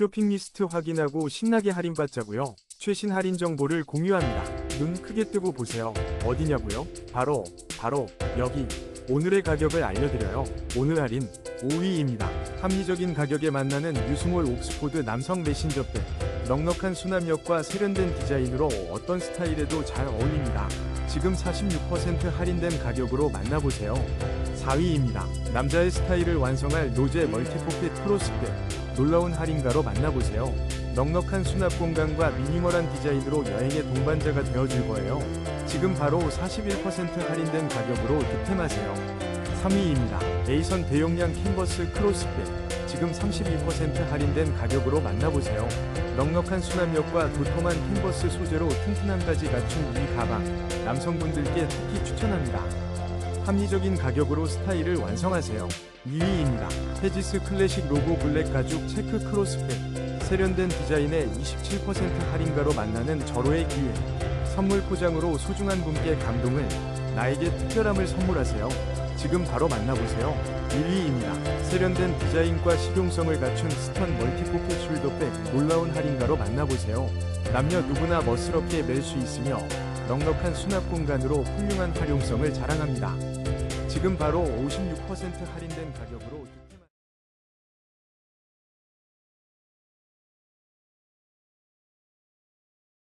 쇼핑 리스트 확인하고 신나게 할인받자고요. 최신 할인 정보를 공유합니다. 눈 크게 뜨고 보세요. 어디냐고요? 바로 바로 여기. 오늘의 가격을 알려드려요. 오늘 할인 5위입니다. 합리적인 가격에 만나는 유스몰 옥스포드 남성 메신저백. 넉넉한 수납력과 세련된 디자인으로 어떤 스타일에도 잘 어울립니다. 지금 46% 할인된 가격으로 만나보세요. 4위입니다. 남자의 스타일을 완성할 노제 멀티포켓 크로스백. 놀라운 할인가로 만나보세요. 넉넉한 수납 공간과 미니멀한 디자인으로 여행의 동반자가 되어줄 거예요. 지금 바로 41% 할인된 가격으로 득템하세요. 3위입니다. 에이선 대용량 캔버스 크로스백. 지금 32% 할인된 가격으로 만나보세요. 넉넉한 수납력과 도톰한 캔버스 소재로 튼튼함까지 갖춘 이 가방. 남성분들께 특히 추천합니다. 합리적인 가격으로 스타일을 완성하세요. 2위입니다. 페지스 클래식 로고 블랙 가죽 체크 크로스백. 세련된 디자인에 27% 할인가로 만나는 절호의 기회. 선물 포장으로 소중한 분께 감동을, 나에게 특별함을 선물하세요. 지금 바로 만나보세요. 1위입니다. 세련된 디자인과 실용성을 갖춘 스턴 멀티포켓 숄더백 놀라운 할인가로 만나보세요. 남녀 누구나 멋스럽게 멜 수 있으며 넉넉한 수납 공간으로 훌륭한 활용성을 자랑합니다. 지금 바로 56% 할인된 가격으로